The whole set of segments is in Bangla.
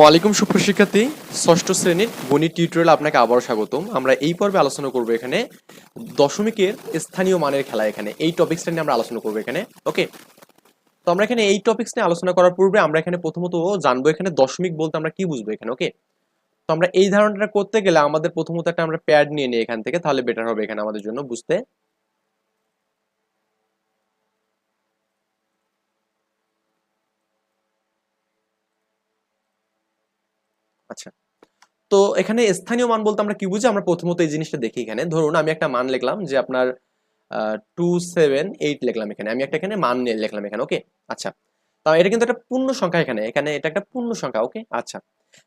ওয়ালাইকুম সুপ্রশিক্ষার্থী ষষ্ঠ শ্রেণির গণিত টিউটোরিয়াল আপনাকে আবারও স্বাগতম। আমরা এই পর্বে আলোচনা করব এখানে দশমিকের স্থানীয় মানের খেলা এখানে। এই টপিক্সটা নিয়ে আমরা আলোচনা করব এখানে। ওকে তো আমরা এখানে এই টপিক্স নিয়ে আলোচনা করার পূর্বে আমরা এখানে প্রথমত জানব এখানে দশমিক বলতে আমরা কি বুঝব এখানে ওকে তো আমরা এই ধারণাটা করতে গেলে আমাদের প্রথমত একটা আমরা প্যাড নিয়ে নিই এখান থেকে, তাহলে বেটার হবে এখানে আমাদের জন্য বুঝতে আচ্ছা। তো এখানে স্থানীয় মান বলতে আমরা কি বুঝি? আমরা প্রথমত এই জিনিসটা দেখি এখানে। ধরুন আমি একটা মান লিখলাম যে আপনার টু সেভেন এইট লিখলাম এখানে। আমি একটা এখানে মান লিখলাম এখানে ওকে আচ্ছা। তো এটা কিন্তু একটা পূর্ণ সংখ্যা এখানে। এখানে এটা একটা পূর্ণ সংখ্যা ওকে আচ্ছা।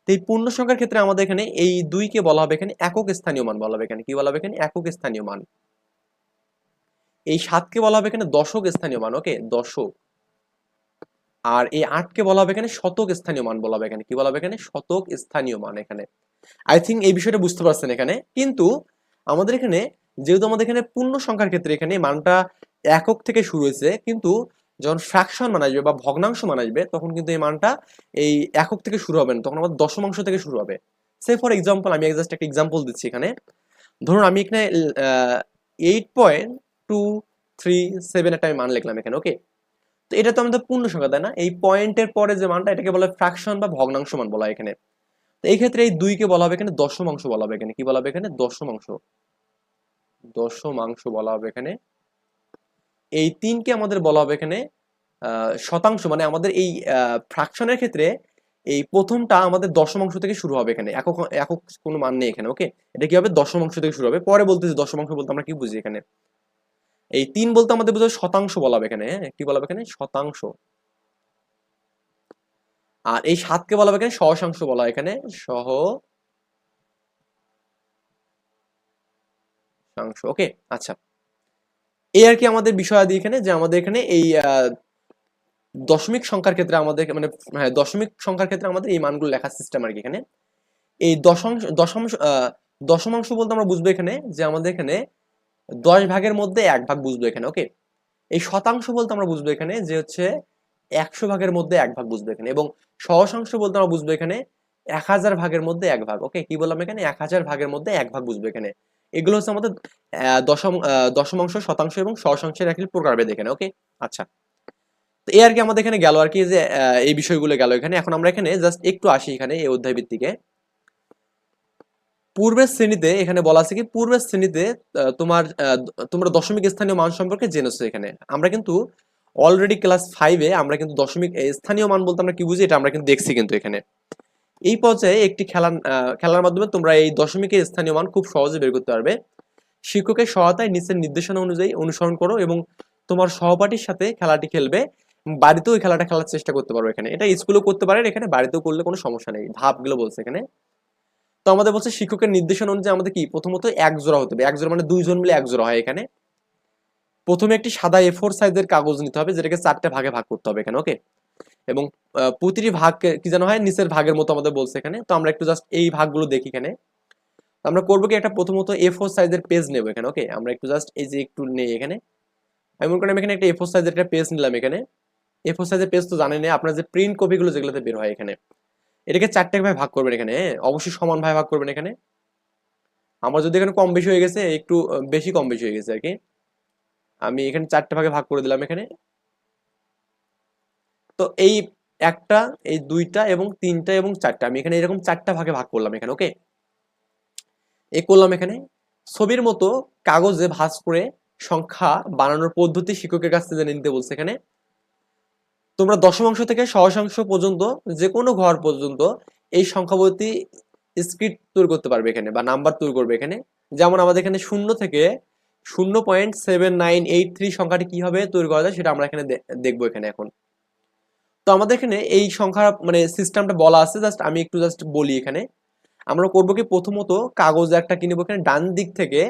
তো এই পূর্ণ সংখ্যার ক্ষেত্রে আমাদের এখানে এই দুইকে বলা হবে এখানে একক স্থানীয় মান বলা হবে এখানে। কি বলা হবে এখানে? একক স্থানীয় মান। এই সাতকে বলা হবে এখানে দশক স্থানীয় মান ওকে দশক। আর এই আটকে বলা হবে এখানে শতক স্থানীয় মান বলা হবে এখানে। কি বলা হবে এখানে? শতক স্থানীয় মান এখানে। আই থিঙ্ক এই বিষয়টা বুঝতে পারছেন এখানে। কিন্তু আমাদের এখানে, যেহেতু আমাদের এখানে পূর্ণ সংখ্যার ক্ষেত্রে এখানে মানটা একক থেকে শুরু হয়েছে, কিন্তু যখন ফ্র্যাকশন মান আসবে বা ভগ্নাংশ মান আসবে, তখন কিন্তু এই মানটা এই একক থেকে শুরু হবে না। তখন আমাদের দশমাংশ থেকে শুরু হবে। সে ফর এক্সাম্পল আমি জাস্ট একটা এক্সাম্পল দিচ্ছি এখানে। ধরুন আমি এখানে eight point two three seven একটা আমি মান লিখলাম এখানে ওকে তো এটা তো আমাদের পূর্ণ সংখ্যা, তাই না? এই পয়েন্টের পরে যে মানটা, এটাকে বলা হয় ফ্র্যাকশন বা ভগ্নাংশ মান বলা হয় এখানে। তো এই ক্ষেত্রে এই দুইকে বলা হবে এখানে, দশমাংশ বলা হবে এখানে। কি বলা হবে এখানে? দশমাংশ। দশমাংশ বলা হবে এখানে। এই তিনকে আমাদের বলা হবে এখানে শতাংশ। মানে আমাদের এই ফ্র্যাকশনের ক্ষেত্রে এই প্রথমটা আমাদের দশমাংশ থেকে শুরু হবে এখানে। একক একক কোনো মান নেই এখানে ওকে এটা কি হবে? দশমাংশ থেকে শুরু হবে। পরে বলতেছি দশমাংশ বলতে আমরা কি বুঝি এখানে? এই তিন বলতে আমাদের বোঝায় শতাংশ বলা হবে এখানে হ্যাঁ? কি বলা এখানে? শতাংশ। আর এই সাতকে বলা হবে এখানে সহসাংশ বলা হয় এখানে। সহ সাংশ ওকে আচ্ছা। এই আর কি আমাদের বিষয়াদি এখানে, যে আমাদের এখানে এই দশমিক সংখ্যার ক্ষেত্রে আমাদের মানে হ্যাঁ দশমিক সংখ্যার ক্ষেত্রে আমাদের এই মানগুলো লেখার সিস্টেম আর কি এখানে। এই দশাংশ দশাংশ দশমাংশ বলতে আমরা বুঝব এখানে যে আমাদের এখানে দশ ভাগের মধ্যে এক ভাগ বুঝব এখানে ওকে এই শতাংশ বলতে আমরা বুঝব এখানে যে হচ্ছে একশো ভাগের মধ্যে এক ভাগ বুঝব এখানে এবং সহসাংশ বলতে আমরা বুঝব এখানে এক হাজার ভাগের মধ্যে এক ভাগ ওকে কি বললাম এখানে? এক হাজার ভাগের মধ্যে এক ভাগ বুঝব এখানে। এগুলো হচ্ছে আমাদের দশম দশমাংশ, শতাংশ এবং সহসাংশের একটি প্রকারভেদ এখানে ওকে আচ্ছা। তো এই আর কি আমাদের এখানে গেল আর কি, যে এই বিষয়গুলো গেল এখানে। এখন আমরা এখানে জাস্ট একটু আসি এখানে, এই অধ্যায় ভিত্তিকে পূর্বের শ্রেণীতে এখানে বলা আছে কি, পূর্বের শ্রেণীতে তোমার তোমরা দশমিক স্থানীয় মান সম্পর্কে জেনেছো এখানে। আমরা কিন্তু অলরেডি ক্লাস ফাইভে আমরা কিন্তু দশমিক স্থানীয় মান বলতে আমরা কি বুঝি, এটা আমরা কিন্তু দেখছি কিন্তু এখানে। এই পর্যায়ে একটি খেলার খেলার মাধ্যমে তোমরা এই দশমিকের স্থানীয় মান খুব সহজে বের করতে পারবে। শিক্ষকের সহায়তায় নিচের নির্দেশনা অনুযায়ী অনুসরণ করো এবং তোমার সহপাঠীর সাথে খেলাটি খেলবে। বাড়িতেও এই খেলাটা খেলার চেষ্টা করতে পারো এখানে। এটা স্কুলেও করতে পারেন এখানে বাড়িতেও করলে কোনো সমস্যা নেই। ধাপগুলো বলছে এখানে। তো আমাদের বলছে শিক্ষকের নির্দেশনা অনুযায়ী আমাদের কি? প্রথমত এক জোড়া হতে হবে। এক জোড়া মানে দুইজন মিলে এক জোড়া হয় এখানে। প্রথমে একটি সাদা এ ফোর সাইজের কাগজ নিতে হবে, যেটাকে চারটে ভাগে ভাগ করতে হবে এখানে ওকে এবং প্রতিটি ভাগ কি যেন হয়, নিচের ভাগের মতো আমাদের বলছে এখানে। তো আমরা একটু জাস্ট এই ভাগগুলো দেখি এখানে। আমরা করব কি, একটা প্রথমত এ ফোর সাইজের পেজ নেব এখানে ওকে আমরা একটু জাস্ট এই যে একটু নেই এখানে। আমি মনে করি আমি এখানে একটা এ ফোর সাইজের একটা পেজ নিলাম এখানে। এ ফোর সাইজের পেজ তো জানেন আপনার যে প্রিন্ট কপিগুলো যেগুলোতে বের হয় এখানে। এটাকে চারটে ভাবে ভাগ করবেন এখানে অবশ্যই সমান ভাবে ভাগ করবেন এখানে। আমার যদি এখানে কম বেশি হয়ে গেছে, একটু বেশি কম বেশি হয়ে গেছে আর কি। আমি এখানে চারটে ভাগে ভাগ করে দিলাম এখানে। তো এই একটা, এই দুইটা এবং তিনটা এবং চারটা, আমি এখানে এরকম চারটা ভাগে ভাগ করলাম এখানে, ওকে? এ করলাম এখানে, ছবির মতো কাগজে ভাঁজ করে সংখ্যা বানানোর পদ্ধতি শিক্ষকের কাছ থেকে জেনে নিতে বলছে এখানে। তোমরা দশমাংশ থেকে সহসাংশ পর্যন্ত যে কোনো ঘর পর্যন্ত এই সংখ্যাবতী স্ক্রিপ্ট তৈরি করতে পারবে এখানে বা নাম্বার তৈরি করবে এখানে। যেমন আমাদের এখানে শূন্য থেকে শূন্য point seven nine eight three সংখ্যাটি কীভাবে তৈরি করা যায় সেটা আমরা এখানে দেখব এখানে এখন। তো আমাদের এখানে এই সংখ্যা মানে সিস্টেমটা বলা আছে জাস্ট আমি একটু জাস্ট বলি এখানে। আমরা করব কি প্রথমত কাগজ একটা কিনবো এখানে, ডান দিক থেকে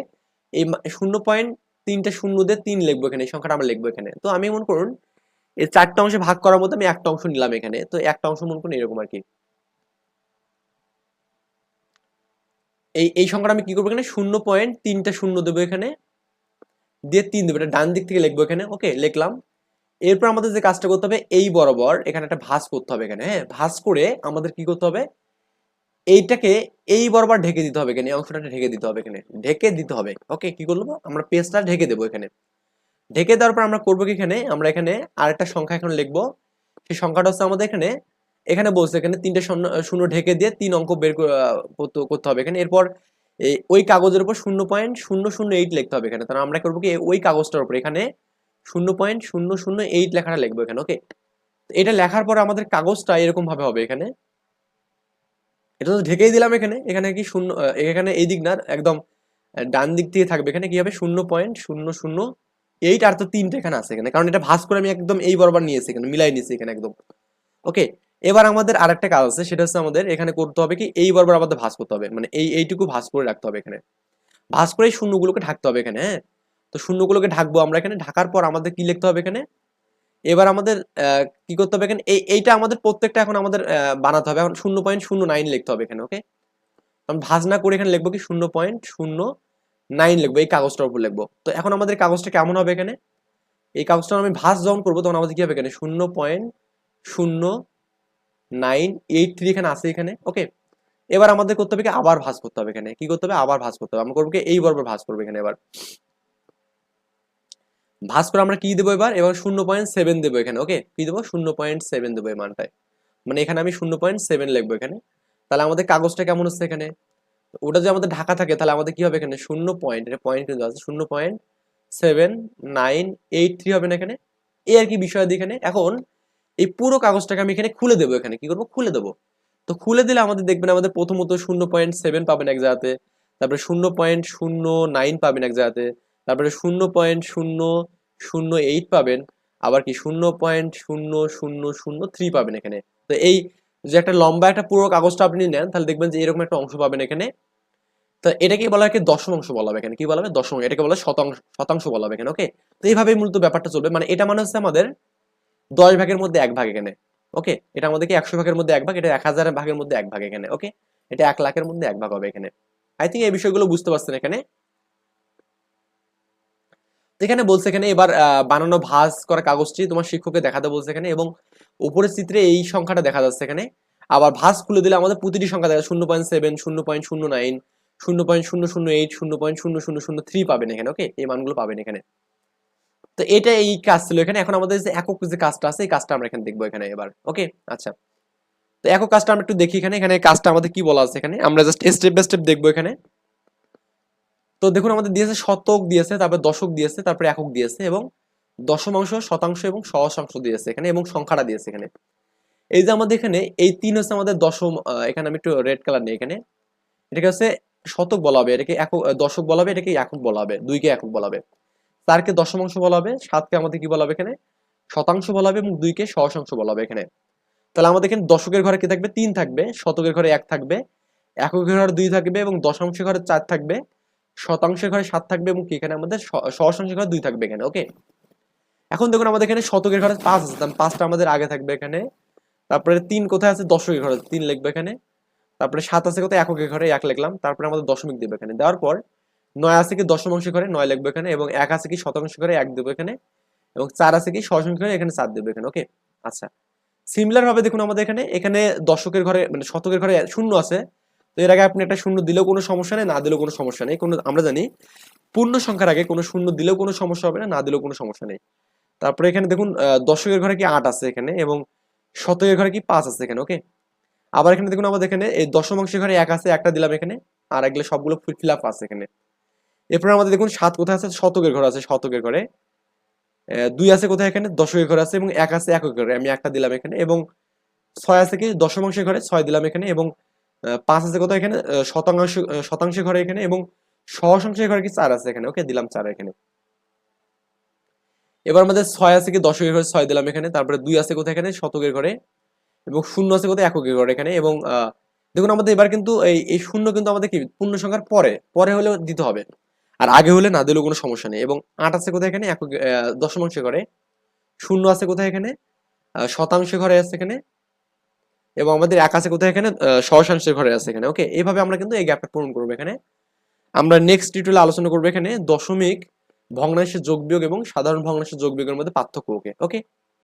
এই শূন্য পয়েন্ট তিনটা শূন্য দিয়ে তিন লিখব এখানে, এই সংখ্যাটা আমরা লিখব এখানে। তো আমি মনে করুন এই চারটা অংশে ভাগ করার মধ্যে আমি একটা অংশ নিলাম এখানে। তো একটা অংশ মনে করুন এরকম আর কি এই এই সংখ্যাটা আমি কি করব এখানে? শূন্য পয়েন্ট তিনটা শূন্য দেবো এখানে। দিয়ে তিন দেবো। এটা ডান দিক থেকে লিখব এখানে। ওকে, লিখলাম। এরপর আমাদের যে কাজটা করতে হবে, এই বরাবর এখানে একটা ভাঁজ করতে হবে এখানে হ্যাঁ? ভাঁজ করে আমাদের কি করতে হবে? এইটাকে এই বরাবর ঢেকে দিতে হবে এখানে অংশটা ঢেকে দিতে হবে এখানে। ঢেকে দিতে হবে। ওকে, কি করব আমরা পেজটা ঢেকে দেবো এখানে। ঢেকে দেওয়ার পর আমরা করব কি এখানে? আমরা এখানে আরেকটা সংখ্যা এখন লিখব। সেই সংখ্যাটা হচ্ছে আমাদের এখানে এখানে বলছে এখানে তিনটে শূন্য শূন্য ঢেকে দিয়ে তিন অঙ্ক বের করতে হবে। এখানে এরপর ওই কাগজের উপর শূন্য পয়েন্ট শূন্য শূন্য এইট লিখতে হবে এখানে। তাহলে আমরা করব কি? ওই কাগজটার উপর এখানে শূন্য পয়েন্ট শূন্য শূন্য এইট লেখাটা লিখব এখানে ওকে এটা লেখার পর আমাদের কাগজটা এরকম ভাবে হবে এখানে। এটা তো ঢেকেই দিলাম এখানে। এখানে কি শূন্য এখানে এই দিক না, একদম ডান দিক থেকে থাকবে। এখানে কি হবে? শূন্য পয়েন্ট শূন্য শূন্য এইট আর তো তিনটে এখানে আছে এখানে। কারণ এটা ভাঁজ করে আমি একদম এই বরাবর নিয়েছি এখানে, মিলাই নিয়েছি এখানে একদম। ওকে এবার আমাদের আরেকটা কাজ আছে, সেটা হচ্ছে আমাদের এখানে করতে হবে কি, এই বরাবর আমাদের ভাঁজ করতে হবে। মানে এই, এইটুকু ভাঁজ করে রাখতে হবে এখানে। ভাঁজ করে শূন্যগুলোকে ঢাকতে হবে এখানে হ্যাঁ? তো শূন্যগুলোকে ঢাকবো আমরা এখানে, ঢাকার পর আমাদের কি লিখতে হবে এখানে? এবার আমাদের কি করতে হবে এখানে? এই, এইটা আমাদের প্রত্যেকটা এখন আমাদের বানাতে হবে। এখন শূন্য পয়েন্ট শূন্য নাইন লিখতে হবে এখানে ওকে কারণ ভাঁজ না করে এখানে লিখব কি, শূন্য পয়েন্ট শূন্য নাইন লিখব, এই কাগজটার উপর লিখব। তো এখন আমাদের কাগজটা কেমন হবে এখানে? এই কাগজটা আমি ভাঁজ যখন করব তখন আমাদের কি হবে এখানে? শূন্য পয়েন্ট শূন্য নাইন এইট থ্রি এখানে আছে এখানে, ওকে? এবার আমাদের করতে হবে কি? আবার ভাঁজ করতে হবে এখানে। কি করতে হবে? আবার ভাঁজ করতে হবে। আমরা করব কি? এই বরাবর ভাঁজ করব এখানে এবার। ভাঁজ করে আমরা কি দেবো এবার? এবার শূন্য পয়েন্ট সেভেন দেবো এখানে, ওকে? কি দেবো? শূন্য পয়েন্ট সেভেন দেবো এই মানটায়। মানে এখানে আমি শূন্য পয়েন্ট সেভেন লিখব এখানে। তাহলে আমাদের কাগজটা কেমন হচ্ছে এখানে? ওটা যদি আমাদের ঢাকা থাকে, তাহলে আমাদের কি হবে এখানে? শূন্য পয়েন্ট এটা পয়েন্ট কিন্তু আছে, শূন্য point seven nine eight three হবে না এখানে? এই আর কি বিষয় এখানে। এখন এই পুরো কাগজটাকে আমি এখানে খুলে দেবো এখানে। কি করব? খুলে দেবো। তো খুলে দিলে আমাদের দেখবেন আমাদের প্রথমত শূন্য পয়েন্ট সেভেন পাবেন এক জায়গাতে, তারপরে শূন্য পয়েন্ট শূন্য নাইন পাবেন এক জায়গাতে, তারপরে শূন্য পয়েন্ট শূন্য শূন্য এইট পাবেন, আবার কি শূন্য পয়েন্ট শূন্য শূন্য শূন্য থ্রি পাবেন এখানে। তো এই যে একটা লম্বা একটা পুরো কাগজটা আপনি নেন, তাহলে দেখবেন যে এরকম একটা অংশ পাবেন এখানে। তো এটাকে বলা হয় দশমাংশ বলা হবে এখানে। কি বলা হবে? দশমাংশ এটাকে বলা শতাংশ শতাংশ বলা হবে এখানে, ওকে? তো এইভাবেই মূলত ব্যাপারটা চলবে। মানে এটা মানে হচ্ছে আমাদের দশ ভাগের মধ্যে এক ভাগ এখানে, ওকে? এটা আমাদেরকে একশো ভাগের মধ্যে এক ভাগ, এটা এক হাজার ভাগের মধ্যে এক ভাগ এখানে, ওকে? এটা এক লাখের মধ্যে এক ভাগ হবে এখানে। আই থিঙ্ক এই বিষয়গুলো বুঝতে পারছেন এখানে। এখানে বলছে এখানে, এবার বানানো ভাঁজ করা কাগজটি তোমার শিক্ষককে দেখাতে বলছে এখানে এবং উপরের চিত্রে এই সংখ্যাটা দেখা যাচ্ছে এখানে। আবার ভাস খুলে দিলে আমাদের প্রতিটি সংখ্যা দেখা শূন্য পয়েন্ট সেভেন শূন্য পয়েন্ট শূন্য নাইন শূন্য পয়েন্ট শূন্য শূন্য এইট শূন্য পয়েন্ট শূন্য শূন্য শূন্য থ্রি পাবেন এখানে ওকে এই মানগুলো পাবেন এখানে। তো এটা এই কাজ ছিল এখানে। এখন আমাদের যে একক যে কাজটা আছে, এই কাজটা আমরা এখানে দেখব এখানে এবার ওকে আচ্ছা। তো একক কাজটা আমরা একটু দেখি এখানে। এখানে কাজটা আমাদের কি বলা আছে এখানে? আমরা জাস্ট স্টেপ বাই স্টেপ দেখব এখানে। তো দেখুন, আমাদের দিয়েছে শতক দিয়েছে, তারপরে দশক দিয়েছে, তারপরে একক দিয়েছে, এবং দশমাংশ, শতাংশ, এবং সহস্রাংশ দিয়েছে এখানে, এবং সংখ্যাটা দিয়েছে এখানে। এই যে আমাদের এখানে, এই তিন হচ্ছে আমাদের দশম এখানে আমি একটু রেড কালার নিই এখানে। এটাকে হচ্ছে শতক বলা হবে এটাকে একক দশক বলা হবে এটাকে একক বলা হবে দুইকে একক বলা হবে চারকে দশমাংশ বলা হবে সাতকে আমাদের কি বলা হবে এখানে? শতাংশ বলা হবে এবং দুইকে সহসাংশ বলা হবে এখানে। তাহলে আমাদের এখানে দশকের ঘরে কি থাকবে? তিন থাকবে, শতকের ঘরে এক থাকবে, এককের ঘরে দুই থাকবে এবং দশাংশের ঘরে চার থাকবে, শতাংশের ঘরে সাত থাকবে এবং এখানে আমাদের স- সহস্রাংশের ঘরে দুই থাকবে এখানে ওকে এখন দেখুন আমাদের এখানে শতকের ঘরে পাঁচ আছে পাঁচটা আমাদের আগে থাকবে এখানে। তারপরে তিন কোথায় আছে? দশকের ঘরে তিন লিখবে এখানে। তারপরে সাত আছে কোথায় এককের ঘরে এক লিখলাম। তারপরে আমাদের দশমিক দেবে এখানে। দেওয়ার পর নয় আছে কি দশমাংশের ঘরে নয় লিখবে এখানে এবং এক আছে কি শতাংশ ঘরে এক দেবে এখানে এবং চার আছে কি সহসাংশের ঘরে এখানে চার দেবে এখানে। ওকে? আচ্ছা। সিমিলার ভাবে দেখুন আমাদের এখানে। এখানে দশকের ঘরে মানে শতকের ঘরে শূন্য আছে। তো এর আগে আপনি একটা শূন্য দিলেও কোনো সমস্যা নেই, না দিলেও কোনো সমস্যা নেই। কোনো আমরা জানি পূর্ণ সংখ্যার আগে কোনো শূন্য দিলেও কোনো সমস্যা হবে না না দিলেও কোনো সমস্যা নেই। তারপরে এখানে দেখুন দশকের ঘরে কি আট আছে এখানে এবং শতকের ঘরে কি পাঁচ আছে এখানে। ওকে? আবার এখানে দেখুন আমাদের এখানে এই দশমাংশের ঘরে এক আছে, একটা দিলাম এখানে, আর এগুলো সবগুলো ফিল আপ আছে এখানে। এরপরে আমাদের দেখুন সাত কোথায় আছে? শতকের ঘর আছে, শতকের ঘরে। দুই আছে কোথায় এখানে? দশকের ঘরে আছে এবং এক আছে একক ঘরে, আমি একটা দিলাম এখানে এবং ছয় আছে কি? দশমাংশের ঘরে ছয় দিলাম এখানে এবং পাঁচ আছে কোথায় এখানে? শতাংশ শতাংশের ঘরে এখানে এবং সহসাংশের ঘরে কি? চার আছে এখানে। ওকে, দিলাম চার এখানে। এবার আমাদের ছয় আছে কি? দশকের ঘরে ছয় দিলাম এখানে। তারপরে দুই আছে কোথায় এখানে? শতকের ঘরে। এবং শূন্য আছে কোথায়? এককের ঘরে এখানে এবং দেখুন আমাদের এবার কিন্তু এই এই শূন্য কিন্তু আমাদের কি? পূর্ণ সংখ্যার পরে পরে হলেও দিতে হবে। আর আগে হলে না দিলেও কোনো সমস্যা নেই। এবং আট আছে কোথায় এখানে? একক দশমাংশ ঘরে। শূন্য আছে কোথায় এখানে? শতাংশ ঘরে আছে এখানে। এবং আমাদের এক আছে কোথায় এখানে? সহসাংশের ঘরে আছে এখানে। ওকে এইভাবে আমরা কিন্তু এই গ্যাপটা পূরণ করব এখানে। আমরা নেক্সট টিউটোরিয়ালে আলোচনা করব এখানে দশমিক ভগ্নাংশের যোগ বিয়োগ এবং সাধারণ ভগ্নাংশের যোগ বিয়োগের মধ্যে পার্থক্য ওকে ওকে?